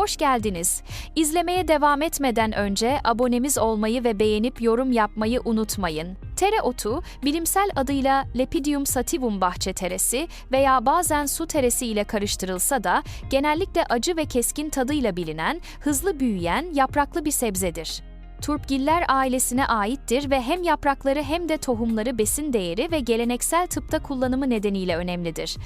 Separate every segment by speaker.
Speaker 1: hoş geldiniz. İzlemeye devam etmeden önce abonemiz olmayı ve beğenip yorum yapmayı unutmayın. Tereotu, bilimsel adıyla Lepidium sativum bahçe teresi veya bazen su teresi ile karıştırılsa da genellikle acı ve keskin tadıyla bilinen, hızlı büyüyen, yapraklı bir sebzedir. Turpgiller ailesine aittir ve hem yaprakları hem de tohumları besin değeri ve geleneksel tıpta kullanımı nedeniyle önemlidir.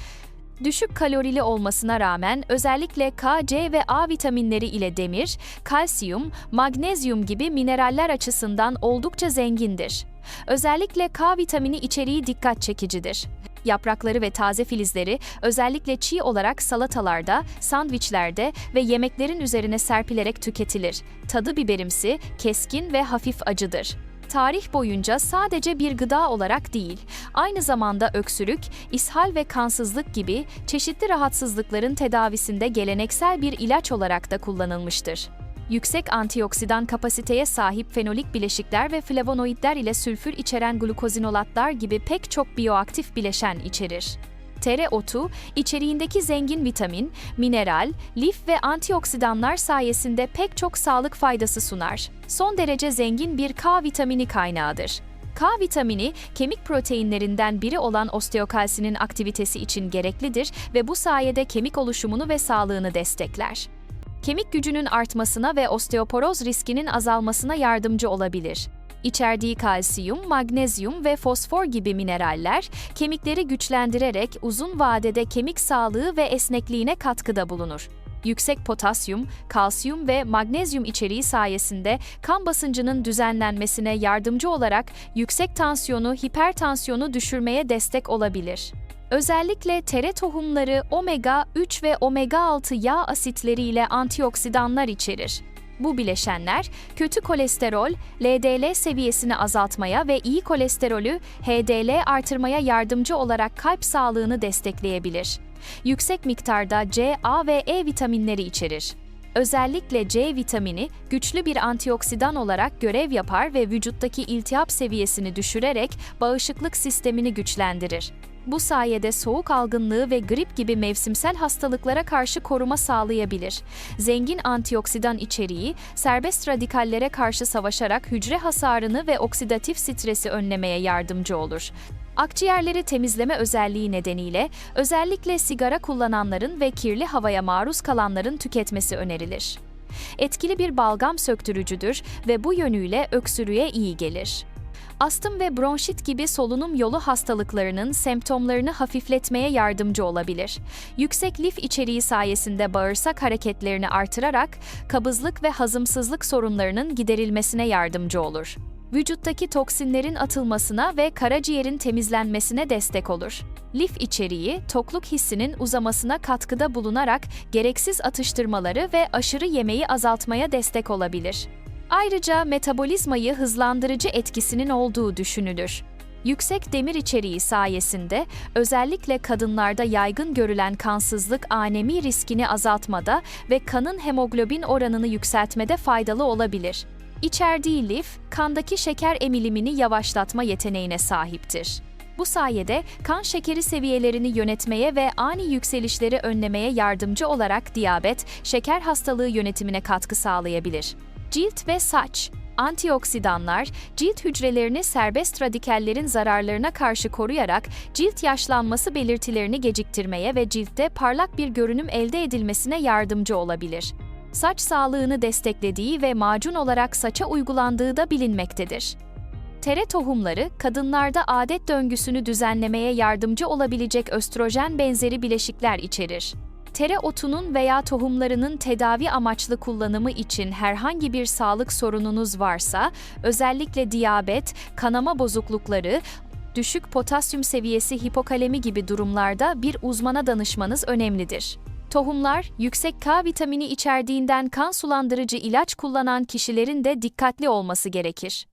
Speaker 1: Düşük kalorili olmasına rağmen özellikle K, C ve A vitaminleri ile demir, kalsiyum, magnezyum gibi mineraller açısından oldukça zengindir. Özellikle K vitamini içeriği dikkat çekicidir. Yaprakları ve taze filizleri özellikle çiğ olarak salatalarda, sandviçlerde ve yemeklerin üzerine serpilerek tüketilir. Tadı biberimsi, keskin ve hafif acıdır tarih boyunca sadece bir gıda olarak değil, aynı zamanda öksürük, ishal ve kansızlık gibi çeşitli rahatsızlıkların tedavisinde geleneksel bir ilaç olarak da kullanılmıştır. Yüksek antioksidan kapasiteye sahip fenolik bileşikler ve flavonoidler ile sülfür içeren glukozinolatlar gibi pek çok bioaktif bileşen içerir. Tereotu, içeriğindeki zengin vitamin, mineral, lif ve antioksidanlar sayesinde pek çok sağlık faydası sunar. Son derece zengin bir K vitamini kaynağıdır. K vitamini, kemik proteinlerinden biri olan osteokalsinin aktivitesi için gereklidir ve bu sayede kemik oluşumunu ve sağlığını destekler. Kemik gücünün artmasına ve osteoporoz riskinin azalmasına yardımcı olabilir. İçerdiği kalsiyum, magnezyum ve fosfor gibi mineraller kemikleri güçlendirerek uzun vadede kemik sağlığı ve esnekliğine katkıda bulunur. Yüksek potasyum, kalsiyum ve magnezyum içeriği sayesinde kan basıncının düzenlenmesine yardımcı olarak yüksek tansiyonu, hipertansiyonu düşürmeye destek olabilir. Özellikle tere tohumları omega 3 ve omega 6 yağ asitleriyle antioksidanlar içerir. Bu bileşenler kötü kolesterol, LDL seviyesini azaltmaya ve iyi kolesterolü HDL artırmaya yardımcı olarak kalp sağlığını destekleyebilir. Yüksek miktarda C, A ve E vitaminleri içerir. Özellikle C vitamini güçlü bir antioksidan olarak görev yapar ve vücuttaki iltihap seviyesini düşürerek bağışıklık sistemini güçlendirir. Bu sayede soğuk algınlığı ve grip gibi mevsimsel hastalıklara karşı koruma sağlayabilir. Zengin antioksidan içeriği, serbest radikallere karşı savaşarak hücre hasarını ve oksidatif stresi önlemeye yardımcı olur. Akciğerleri temizleme özelliği nedeniyle özellikle sigara kullananların ve kirli havaya maruz kalanların tüketmesi önerilir. Etkili bir balgam söktürücüdür ve bu yönüyle öksürüğe iyi gelir astım ve bronşit gibi solunum yolu hastalıklarının semptomlarını hafifletmeye yardımcı olabilir. Yüksek lif içeriği sayesinde bağırsak hareketlerini artırarak kabızlık ve hazımsızlık sorunlarının giderilmesine yardımcı olur. Vücuttaki toksinlerin atılmasına ve karaciğerin temizlenmesine destek olur. Lif içeriği, tokluk hissinin uzamasına katkıda bulunarak gereksiz atıştırmaları ve aşırı yemeği azaltmaya destek olabilir. Ayrıca metabolizmayı hızlandırıcı etkisinin olduğu düşünülür. Yüksek demir içeriği sayesinde özellikle kadınlarda yaygın görülen kansızlık anemi riskini azaltmada ve kanın hemoglobin oranını yükseltmede faydalı olabilir. İçerdiği lif, kandaki şeker emilimini yavaşlatma yeteneğine sahiptir. Bu sayede kan şekeri seviyelerini yönetmeye ve ani yükselişleri önlemeye yardımcı olarak diyabet, şeker hastalığı yönetimine katkı sağlayabilir. Cilt ve saç Antioksidanlar, cilt hücrelerini serbest radikallerin zararlarına karşı koruyarak cilt yaşlanması belirtilerini geciktirmeye ve ciltte parlak bir görünüm elde edilmesine yardımcı olabilir. Saç sağlığını desteklediği ve macun olarak saça uygulandığı da bilinmektedir. Tere tohumları, kadınlarda adet döngüsünü düzenlemeye yardımcı olabilecek östrojen benzeri bileşikler içerir tere otunun veya tohumlarının tedavi amaçlı kullanımı için herhangi bir sağlık sorununuz varsa, özellikle diyabet, kanama bozuklukları, düşük potasyum seviyesi hipokalemi gibi durumlarda bir uzmana danışmanız önemlidir. Tohumlar, yüksek K vitamini içerdiğinden kan sulandırıcı ilaç kullanan kişilerin de dikkatli olması gerekir.